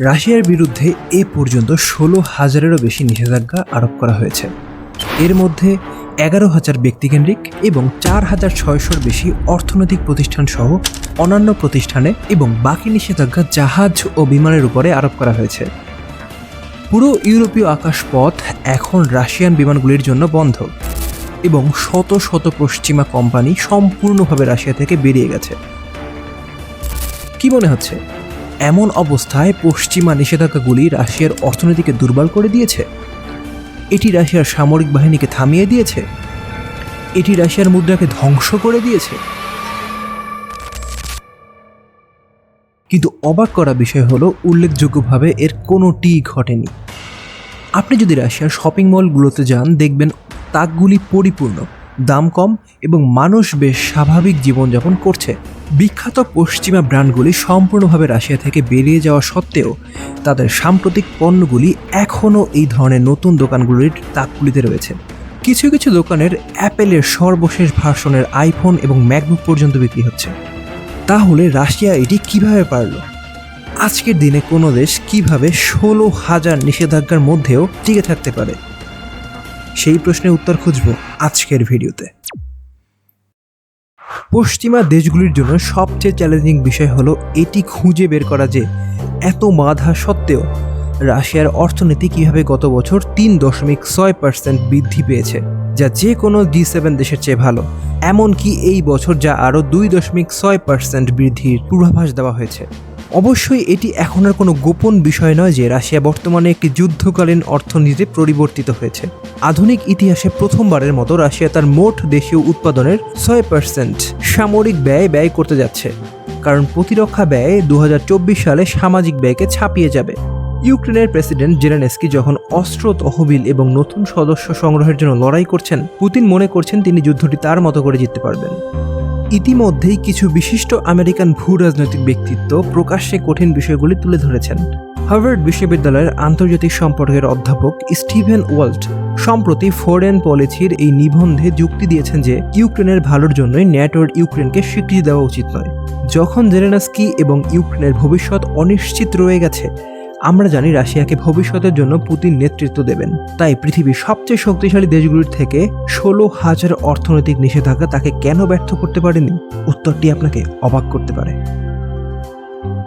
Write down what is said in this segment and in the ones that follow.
রাশিয়ার বিরুদ্ধে এ পর্যন্ত ষোলো হাজারেরও বেশি নিষেধাজ্ঞা আরোপ করা হয়েছে। এর মধ্যে এগারো হাজার ব্যক্তিকেন্দ্রিক এবং চার হাজার ছয়শোর বেশি অর্থনৈতিক প্রতিষ্ঠান সহ অন্যান্য প্রতিষ্ঠানে এবং বাকি নিষেধাজ্ঞা জাহাজ ও বিমানের উপরে আরোপ করা হয়েছে। পুরো ইউরোপীয় আকাশপথ এখন রাশিয়ান বিমানগুলির জন্য বন্ধ এবং শত শত পশ্চিমা কোম্পানি সম্পূর্ণভাবে রাশিয়া থেকে বেরিয়ে গেছে। কি মনে হচ্ছে? এমন অবস্থায় পশ্চিমা নিষেধাজ্ঞাগুলি রাশিয়ার অর্থনীতিকে দুর্বল করে দিয়েছে। এটি রাশিয়ার সামরিক বাহিনীকে থামিয়ে দিয়েছে। এটি রাশিয়ার মুদ্রাকে ধ্বংস করে দিয়েছে। কিন্তু অবাক করা বিষয় হলো, উল্লেখযোগ্যভাবে এর কোনোটিই ঘটেনি। আপনি যদি রাশিয়ার শপিং মলগুলোতে যান, দেখবেন তাকগুলি পরিপূর্ণ, দাম কম এবং মানুষ বেশ স্বাভাবিক জীবনযাপন করছে। বিখ্যাত পশ্চিমা ব্র্যান্ডগুলি সম্পূর্ণভাবে রাশিয়া থেকে বেরিয়ে যাওয়া সত্ত্বেও তাদের সাম্প্রতিক পণ্যগুলি এখনও এই ধরনের নতুন দোকানগুলির তাকগুলিতে রয়েছে। কিছু কিছু দোকানের অ্যাপেলের সর্বশেষ ভার্সনের আইফোন এবং ম্যাকবুক পর্যন্ত বিক্রি হচ্ছে। তাহলে রাশিয়া এটি কীভাবে পারল? আজকের দিনে কোনো দেশ কীভাবে ষোলো হাজার নিষেধাজ্ঞার মধ্যেও টিকে থাকতে পারে? সেই প্রশ্নের উত্তর খুঁজব আজকের ভিডিওতে। পশ্চিমা দেশগুলির জন্য সবচেয়ে চ্যালেঞ্জিং বিষয় হলো এটি খুঁজে বের করা যে এত বাধা সত্ত্বেও রাশিয়ার অর্থনীতি কীভাবে গত বছর তিন দশমিক ছয় পার্সেন্ট বৃদ্ধি পেয়েছে, যা যে কোনো জি সেভেন দেশের চেয়ে ভালো। এমনকি এই বছর যা আরও দুই দশমিক ছয় পার্সেন্ট বৃদ্ধির পূর্বাভাস দেওয়া হয়েছে। অবশ্যই এটি এখন আর কোনো গোপন বিষয় নয় যে রাশিয়া বর্তমানে একটি যুদ্ধকালীন অর্থনীতিতে পরিবর্তিত হয়েছে। আধুনিক ইতিহাসে প্রথমবারের মতো রাশিয়া তার মোট দেশীয় উৎপাদনের ছয় পার্সেন্ট সামরিক ব্যয় ব্যয় করতে যাচ্ছে। কারণ প্রতিরক্ষা ব্যয় দু হাজার চব্বিশ সালে সামাজিক ব্যয়কে ছাপিয়ে যাবে। ইউক্রেনের প্রেসিডেন্ট জেলেনস্কি যখন অস্ত্র তহবিল এবং নতুন সদস্য সংগ্রহের জন্য লড়াই করছেন, পুতিন মনে করছেন তিনি যুদ্ধটি তার মতো করে জিততে পারবেন। ইতিমধ্যেই কিছু বিশিষ্ট আমেরিকান ভূ রাজনৈতিক ব্যক্তিত্ব প্রকাশ্যে কঠিন বিষয়গুলি তুলে ধরেছেন। হার্ভার্ড বিশ্ববিদ্যালয়ের আন্তর্জাতিক সম্পর্কের অধ্যাপক স্টিভেন ওয়াল্ট সম্প্রতি ফরেন পলিসির এই নিবন্ধে যুক্তি দিয়েছেন যে, ইউক্রেনের ভালোর জন্যই ন্যাটোর ইউক্রেনকে স্বীকৃতি দেওয়া উচিত নয়। যখন জেলেনাস্কি এবং ইউক্রেনের ভবিষ্যৎ অনিশ্চিত রয়ে গেছে আমরা জানি রাশিয়াকে ভবিষ্যতের জন্য পুতিন নেতৃত্ব দেবেন। তাই পৃথিবীর সবচেয়ে শক্তিশালী দেশগুলির থেকে ষোলো হাজার অর্থনৈতিক নিষেধাজ্ঞা তাকে কেন ব্যর্থ করতে পারেনি? উত্তরটি আপনাকে অবাক করতে পারে।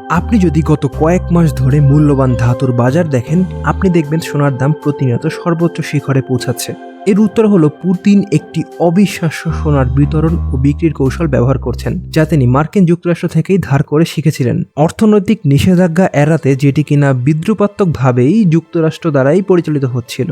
আপনি যদি গত কয়েক মাস ধরে মূল্যবান ধাতুর বাজার দেখেন, আপনি দেখবেন সোনার দাম প্রতিনিয়ত সর্বোচ্চ শিখরে পৌঁছাচ্ছে। এর উত্তর হলো পুতিন একটি অবিশ্বাস্য সোনার বিতরণ ও বিক্রির কৌশল ব্যবহার করছেন, যা তিনি মার্কিন যুক্তরাষ্ট্র থেকেই ধার করে শিখেছিলেন। অর্থনৈতিক নিষেধাজ্ঞা এড়াতে যেটি কিনা বিদ্রুপাত্মকভাবেই যুক্তরাষ্ট্র দ্বারাই পরিচালিত হচ্ছিল।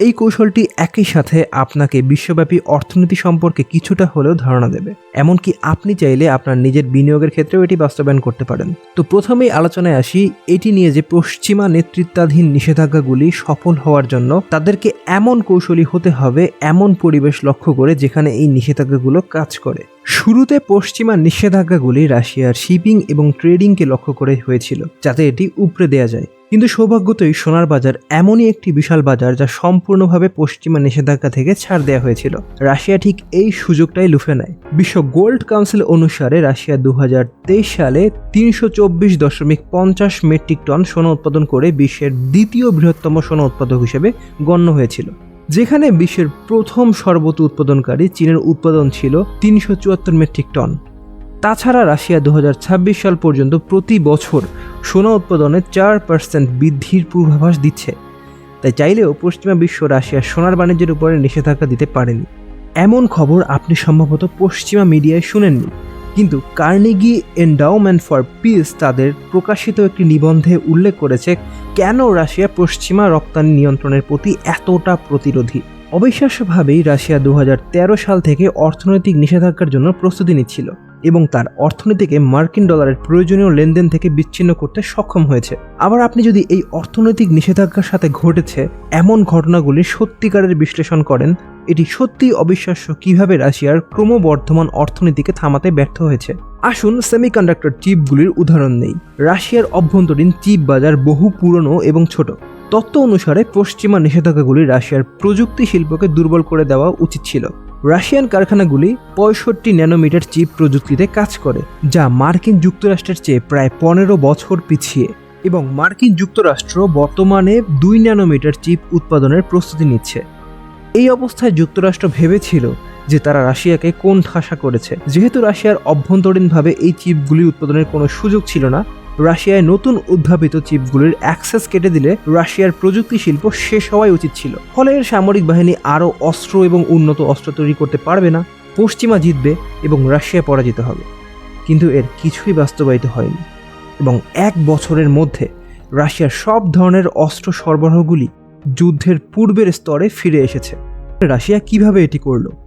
এই কৌশলটি একই সাথে আপনাকে বিশ্বব্যাপী অর্থনীতি সম্পর্কে কিছুটা হলেও ধারণা দেবে। এমনকি আপনি চাইলে আপনার নিজের বিনিয়োগের ক্ষেত্রেও এটি বাস্তবায়ন করতে পারেন। তো প্রথমেই আলোচনায় আসি, এটি নিয়ে যে পশ্চিমা নেতৃত্বাধীন নিষেধাজ্ঞাগুলি সফল হওয়ার জন্য তাদেরকে এমন কৌশলী হতে হবে, এমন পরিবেশ লক্ষ্য করে যেখানে এই নিষেধাজ্ঞাগুলো কাজ করে। শুরুতে পশ্চিমা নিষেধাজ্ঞাগুলি রাশিয়ার শিপিং এবং ট্রেডিংকে লক্ষ্য করে হয়েছিল, যাতে এটি উপড়ে দেওয়া যায়। কিন্তু সৌভাগ্যতই সোনার বাজার এমনই একটি বিশাল বাজার যা সম্পূর্ণভাবে পশ্চিমা নিষেধাজ্ঞা থেকে ছাড় দেওয়া হয়েছিল। রাশিয়া ঠিক এই সুযোগটাই লুফে নেয়। বিশ্ব গোল্ড কাউন্সিল অনুসারে রাশিয়া দু হাজার তেইশ সালে তিনশো চব্বিশ দশমিক পঞ্চাশ মেট্রিক টন সোনা উৎপাদন করে বিশ্বের দ্বিতীয় বৃহত্তম সোনা উৎপাদক হিসেবে গণ্য হয়েছিল। যেখানে বিশ্বের প্রথম সর্বত উৎপাদনকারী চীনের উৎপাদন ছিল তিনশো চুয়াত্তর মেট্রিক টন। তাছাড়া রাশিয়া দু হাজার ছাব্বিশ সাল পর্যন্ত প্রতি বছর সোনা উৎপাদনে চার পার্সেন্ট বৃদ্ধির পূর্বাভাস দিচ্ছে। তাই চাইলেও পশ্চিমা বিশ্ব রাশিয়ার সোনার বাণিজ্যের উপরে নিষেধাজ্ঞা দিতে পারেনি। এমন খবর আপনি সম্ভবত পশ্চিমা মিডিয়ায় শুনেননি। কিন্তু কার্নিগি এন্ডাউমেন্ট ফর পিস তাদের প্রকাশিত একটি নিবন্ধে উল্লেখ করেছে, কেন রাশিয়া পশ্চিমা রপ্তানি নিয়ন্ত্রণের প্রতি এতটা প্রতিরোধী? অবিশ্বাস্যভাবেই রাশিয়া দু হাজার তেরো সাল থেকে অর্থনৈতিক নিষেধাজ্ঞার জন্য প্রস্তুতি নিচ্ছিল। এবং তার অর্থনীতিকে মার্কিন ডলারের প্রয়োজনীয় লেনদেন থেকে বিচ্ছিন্ন করতে সক্ষম হয়েছে। আবার আপনি যদি এই অর্থনৈতিক নিষেধাজ্ঞার সাথে ঘটেছে, এমন ঘটনাগুলি সত্যিকারের বিশ্লেষণ করেন, এটি সত্যিই অবিশ্বাস্য কীভাবে রাশিয়ার ক্রমবর্ধমান অর্থনীতিকে থামাতে ব্যর্থ হয়েছে। আসুন সেমিকন্ডাক্টর চিপগুলির উদাহরণ নেই। রাশিয়ার অভ্যন্তরীণ চিপ বাজার বহু পুরনো এবং ছোট। তত্ত্ব অনুসারে পশ্চিমা নিষেধাজ্ঞাগুলি রাশিয়ার প্রযুক্তি শিল্পকে দুর্বল করে দেওয়া উচিত ছিল। রাশিয়ান কারখানাগুলি পঁয়ষট্টি ন্যানোমিটার চিপ প্রযুক্তিতে কাজ করে, যা মার্কিন যুক্তরাষ্ট্রের চেয়ে প্রায় পনেরো বছর পিছিয়ে এবং মার্কিন যুক্তরাষ্ট্র বর্তমানে দুই ন্যানোমিটার চিপ উৎপাদনের প্রস্তুতি নিচ্ছে। এই অবস্থায় যুক্তরাষ্ট্র ভেবেছিল যে তারা রাশিয়াকে কোন ঠাসা করেছে। যেহেতু রাশিয়ার অভ্যন্তরীণভাবে এই চিপগুলি উৎপাদনের কোনো সুযোগ ছিল না রাশিয়ায় নতুন উদ্ভাবিত চিপগুলির অ্যাক্সেস কেটে দিলে রাশিয়ার প্রযুক্তি শিল্প শেষ হওয়াই উচিত ছিল। ফলে এর সামরিক বাহিনী আরও অস্ত্র এবং উন্নত অস্ত্র তৈরি করতে পারবে না, পশ্চিমা জিতবে এবং রাশিয়া পরাজিত হবে। কিন্তু এর কিছুই বাস্তবায়িত হয়নি এবং এক বছরের মধ্যে রাশিয়ার সব ধরনের অস্ত্র সরবরাহগুলি যুদ্ধের পূর্বের স্তরে ফিরে এসেছে। রাশিয়া কীভাবে এটি করল?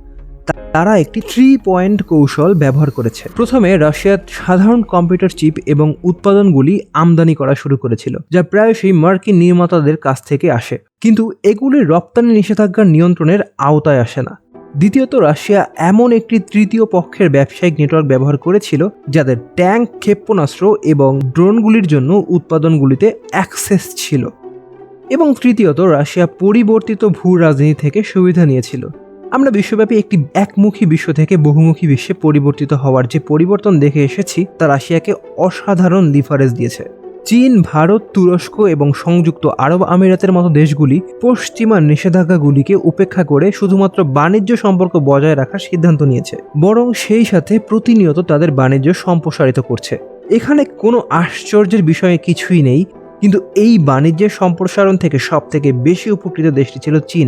তারা একটি থ্রি পয়েন্ট কৌশল ব্যবহার করেছে। প্রথমে রাশিয়া সাধারণ কম্পিউটার চিপ এবং উৎপাদনগুলি আমদানি করা শুরু করেছিল, যা প্রায়শই মার্কিন নির্মাতাদের কাছ থেকে আসে। কিন্তু এগুলির রপ্তানি নিষেধাজ্ঞার নিয়ন্ত্রণের আওতায় আসে না। দ্বিতীয়ত, রাশিয়া এমন একটি তৃতীয় পক্ষের ব্যবসায়িক নেটওয়ার্ক ব্যবহার করেছিল, যাদের ট্যাঙ্ক, ক্ষেপণাস্ত্র এবং ড্রোনগুলির জন্য উৎপাদনগুলিতে অ্যাক্সেস ছিল। এবং তৃতীয়ত, রাশিয়া পরিবর্তিত ভূ রাজনীতি থেকে সুবিধা নিয়েছিল। আমরা বিশ্বব্যাপী একটি একমুখী বিশ্ব থেকে বহুমুখী বিশ্বে পরিবর্তিত হওয়ার যে পরিবর্তন দেখে এসেছি, তা রাশিয়াকে অসাধারণ লিভারেজ দিয়েছে। চীন, ভারত, তুরস্ক এবং সংযুক্ত আরব আমিরাতের মতো দেশগুলি পশ্চিমা নিষেধাজ্ঞাগুলিকে উপেক্ষা করে শুধুমাত্র বাণিজ্য সম্পর্ক বজায় রাখার সিদ্ধান্ত নিয়েছে, বরং সেই সাথে প্রতিনিয়ত তাদের বাণিজ্য সম্প্রসারিত করছে। এখানে কোনো আশ্চর্যের বিষয়ে কিছুই নেই, কিন্তু এই বাণিজ্যের সম্প্রসারণ থেকে সব থেকে বেশি উপকৃত দেশটি ছিল চীন।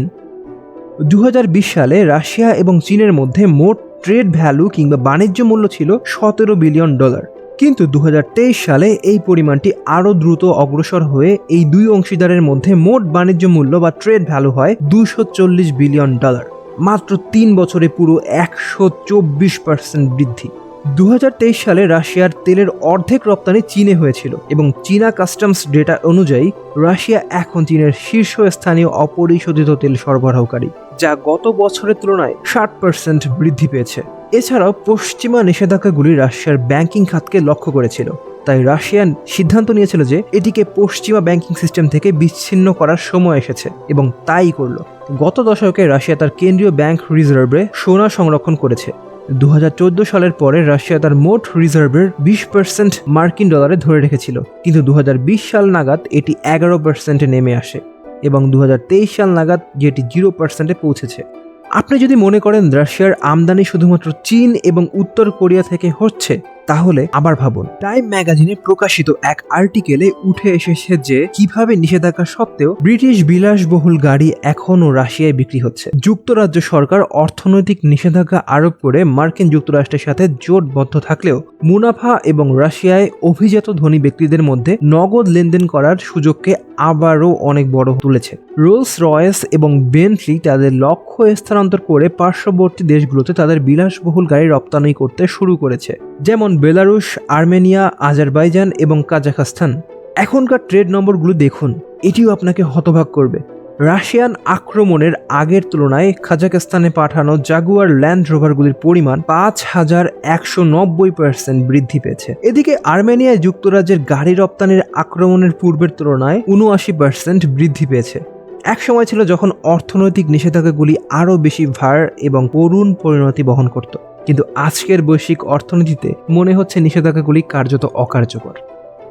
দু হাজার বিশ সালে রাশিয়া এবং চীনের মধ্যে মোট ট্রেড ভ্যালু কিংবা বাণিজ্য মূল্য ছিল সতেরো বিলিয়ন ডলার। কিন্তু দু হাজার তেইশ সালে এই পরিমাণটি আরও দ্রুত অগ্রসর হয়ে এই দুই অংশীদারের মধ্যে মোট বাণিজ্য মূল্য বা ট্রেড ভ্যালু হয় দুশো বিলিয়ন ডলার। মাত্র তিন বছরে পুরো একশো চব্বিশ পার্সেন্ট বৃদ্ধি। দু হাজার তেইশ সালে রাশিয়ার তেলের অর্ধেক রপ্তানি চীনে হয়েছিল এবং চীনা কাস্টমস ডেটা অনুযায়ী রাশিয়া এখন চীনের শীর্ষস্থানীয় অপরিশোধিত তেল সরবরাহকারী, যা গত বছরের তুলনায় ষাট পার্সেন্ট বৃদ্ধি পেয়েছে। এছাড়াও পশ্চিমা নিষেধাজ্ঞাগুলি রাশিয়ার ব্যাংকিং খাতকে লক্ষ্য করেছিল। তাই রাশিয়ান সিদ্ধান্ত নিয়েছিল যে এটিকে পশ্চিমা ব্যাংকিং সিস্টেম থেকে বিচ্ছিন্ন করার সময় এসেছে এবং তাই করল। গত দশকে রাশিয়া তার কেন্দ্রীয় ব্যাংক রিজার্ভে সোনা সংরক্ষণ করেছে। দু হাজার চোদ্দ সালের পরে রাশিয়া তার মোট রিজার্ভের বিশ পার্সেন্ট মার্কিন ডলারে ধরে রেখেছিল। কিন্তু দু হাজার বিশ সাল নাগাদ এটি এগারো পার্সেন্টে নেমে আসে এবং দু হাজার তেইশ সাল নাগাদ যেটি জিরো পার্সেন্টে পৌঁছেছে। আপনি যদি মনে করেন রাশিয়ার আমদানি শুধুমাত্র চীন এবং উত্তর কোরিয়া থেকে হচ্ছে তাহলে আবার ভাবুন। টাইম ম্যাগাজিনে প্রকাশিত এক আর্টিকেলে উঠে এসেছে যে, কীভাবে নিষেধাজ্ঞা সত্ত্বেও ব্রিটিশ বিলাসবহুল গাড়ি এখনও রাশিয়ায় বিক্রি হচ্ছে। যুক্তরাজ্য সরকার অর্থনৈতিক নিষেধাজ্ঞা আরোপ করে মার্কিন যুক্তরাষ্ট্রের সাথে জোটবদ্ধ থাকলেও মুনাফা এবং রাশিয়ায় অভিজাত ধনী ব্যক্তিদের মধ্যে নগদ লেনদেন করার সুযোগকে আবারও অনেক বড় তুলেছে। রোলস রয়েস এবং বেন্টলি তাদের লক্ষ্য স্থানান্তর করে পার্শ্ববর্তী দেশগুলোতে তাদের বিলাসবহুল গাড়ি রপ্তানি করতে শুরু করেছে। যেমন বেলারুশ, আর্মেনিয়া, আজারবাইজান এবং কাজাখস্তান। এখনকার ট্রেড নম্বরগুলো দেখুন, এটিও আপনাকে হতবাক করবে। রাশিয়ান আক্রমণের আগের তুলনায় কাজাখস্তানে পাঠানো জাগুয়ার ল্যান্ড রোভারগুলির পরিমাণ পাঁচ হাজার একশো নব্বই পার্সেন্ট বৃদ্ধি পেয়েছে। এদিকে আর্মেনিয়ায় যুক্তরাজ্যের গাড়ি রপ্তানির আক্রমণের পূর্বের তুলনায় উনআশি পার্সেন্ট বৃদ্ধি পেয়েছে। এক সময় ছিল যখন অর্থনৈতিক নিষেধাজ্ঞাগুলি আরও বেশি ভার এবং করুণ পরিণতি বহন করত। কিন্তু আজকের বৈশ্বিক অর্থনীতিতে মনে হচ্ছে নিষেধাজ্ঞাগুলি কার্যত অকার্যকর।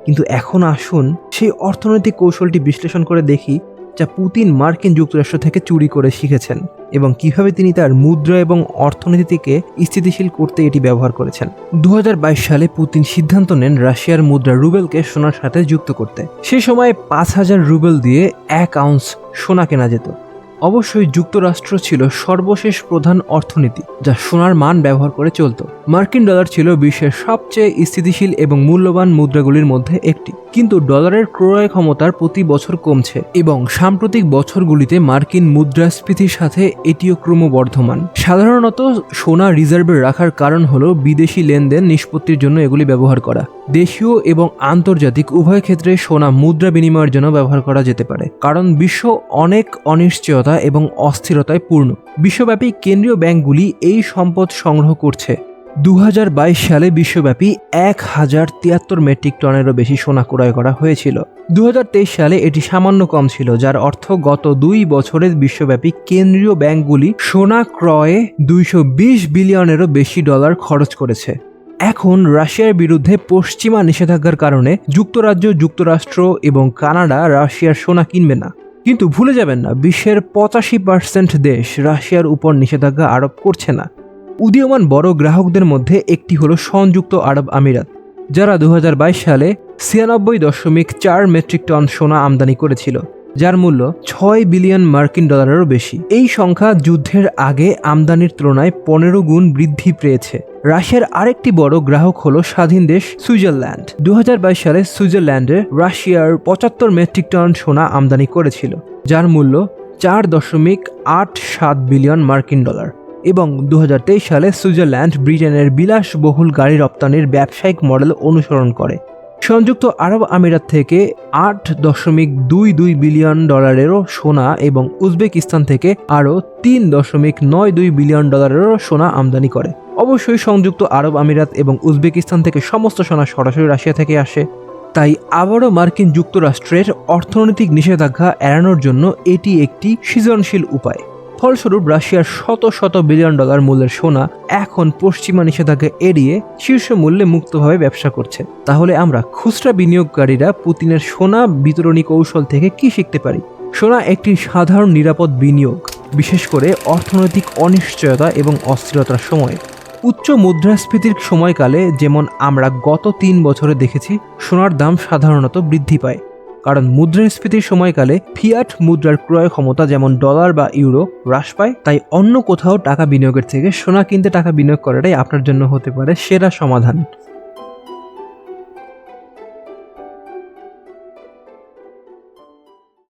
কিন্তু এখন আসুন সেই অর্থনৈতিক কৌশলটি বিশ্লেষণ করে দেখি যা পুতিন মার্কিন যুক্তরাষ্ট্র থেকে চুরি করে শিখেছেন এবং কীভাবে তিনি তার মুদ্রা এবং অর্থনীতিকে স্থিতিশীল করতে এটি ব্যবহার করেছেন। দু হাজার বাইশ সালে পুতিন সিদ্ধান্ত নেন রাশিয়ার মুদ্রা রুবেলকে সোনার সাথে যুক্ত করতে। সে সময় পাঁচ হাজার রুবেল দিয়ে এক আউন্স সোনা কেনা যেত। অবশ্যই যুক্তরাষ্ট্র ছিল সর্বশেষ প্রধান অর্থনীতি, যা সোনার মান ব্যবহার করে চলত। মার্কিন ডলার ছিল বিশ্বের সবচেয়ে স্থিতিশীল এবং মূল্যবান মুদ্রাগুলির মধ্যে একটি। কিন্তু ডলারের ক্রয় ক্ষমতার প্রতি বছর কমছে এবং সাম্প্রতিক বছরগুলিতে মার্কিন মুদ্রাস্ফীতির সাথে এটিও ক্রমবর্ধমান। সাধারণত সোনা রিজার্ভে রাখার কারণ হল বিদেশি লেনদেন নিষ্পত্তির জন্য এগুলি ব্যবহার করা। দেশীয় এবং আন্তর্জাতিক উভয় ক্ষেত্রে সোনা মুদ্রা বিনিময়ের জন্য ব্যবহার করা যেতে পারে, কারণ বিশ্ব অনেক অনিশ্চয়তা এবং অস্থিরতায় পূর্ণ। বিশ্বব্যাপী কেন্দ্রীয় ব্যাংকগুলি এই সম্পদ সংগ্রহ করছে। দু হাজার বাইশ সালে বিশ্বব্যাপী এক হাজার তিয়াত্তর মেট্রিক টনেরও বেশি সোনা ক্রয় করা হয়েছিল। দু হাজার তেইশ সালে এটি সামান্য কম ছিল, যার অর্থ গত দুই বছরে বিশ্বব্যাপী কেন্দ্রীয় ব্যাংকগুলি সোনা ক্রয়ে দুইশো বিশ বিলিয়নেরও বেশি ডলার খরচ করেছে। এখন রাশিয়ার বিরুদ্ধে পশ্চিমা নিষেধাজ্ঞার কারণে যুক্তরাজ্য, যুক্তরাষ্ট্র এবং কানাডা রাশিয়ার সোনা কিনবে না। কিন্তু ভুলে যাবেন না, বিশ্বের পঁচাশি পার্সেন্ট দেশ রাশিয়ার উপর নিষেধাজ্ঞা আরোপ করছে না। উদীয়মান বড় গ্রাহকদের মধ্যে একটি হলো সংযুক্ত আরব আমিরাত, যারা দু হাজার বাইশ সালে ছিয়ানব্বই দশমিক চার মেট্রিক টন সোনা আমদানি করেছিল, যার মূল্য ছয় বিলিয়ন মার্কিন ডলারেরও বেশি। এই সংখ্যা যুদ্ধের আগে আমদানির তুলনায় পনেরো গুণ বৃদ্ধি পেয়েছে। রাশিয়ার আরেকটি বড় গ্রাহক হল স্বাধীন দেশ সুইজারল্যান্ড। দু হাজার বাইশ সালে সুইজারল্যান্ডে রাশিয়ার পঁচাত্তর মেট্রিক টন সোনা আমদানি করেছিল, যার মূল্য চার দশমিক আট সাত বিলিয়ন মার্কিন ডলার। এবং দু হাজার তেইশ সালে সুইজারল্যান্ড ব্রিটেনের বিলাসবহুল গাড়ি রপ্তানির ব্যবসায়িক মডেল অনুসরণ করে। সংযুক্ত আরব আমিরাত থেকে আট দশমিক দুই দুই বিলিয়ন ডলারেরও সোনা এবং উজবেকিস্তান থেকে আরও তিন দশমিক নয় দুই বিলিয়ন ডলারেরও সোনা আমদানি করে। অবশ্যই সংযুক্ত আরব আমিরাত এবং উজবেকিস্তান থেকে সমস্ত সোনা সরাসরি রাশিয়া থেকে আসে। তাই আবারও মার্কিন যুক্তরাষ্ট্রের অর্থনৈতিক নিষেধাজ্ঞা এড়ানোর জন্য এটি একটি সৃজনশীল উপায়। ফলস্বরূপ রাশিয়ার শত শত বিলিয়ন ডলার মূল্যের সোনা এখন পশ্চিমা নিষেধাজ্ঞা এড়িয়ে শীর্ষ মূল্যে মুক্তভাবে ব্যবসা করছে। তাহলে আমরা খুচরা বিনিয়োগকারীরা পুতিনের সোনা বিতরণী কৌশল থেকে কি শিখতে পারি? সোনা একটি সাধারণ নিরাপদ বিনিয়োগ, বিশেষ করে অর্থনৈতিক অনিশ্চয়তা এবং অস্থিরতার সময়। উচ্চ মুদ্রাস্ফীতির সময়কালে যেমন আমরা গত তিন বছরে দেখেছি, সোনার দাম সাধারণত বৃদ্ধি পায়। কারণ মুদ্রাস্ফীতির সময়কালে ফিয়াট মুদ্রার ক্রয় ক্ষমতা যেমন ডলার বা ইউরো হ্রাস পায়, তাই অন্য কোথাও টাকা বিনিয়োগের থেকে সোনা কিনতে টাকা বিনিয়োগ করাটাই আপনার জন্য হতে পারে সেরা সমাধান।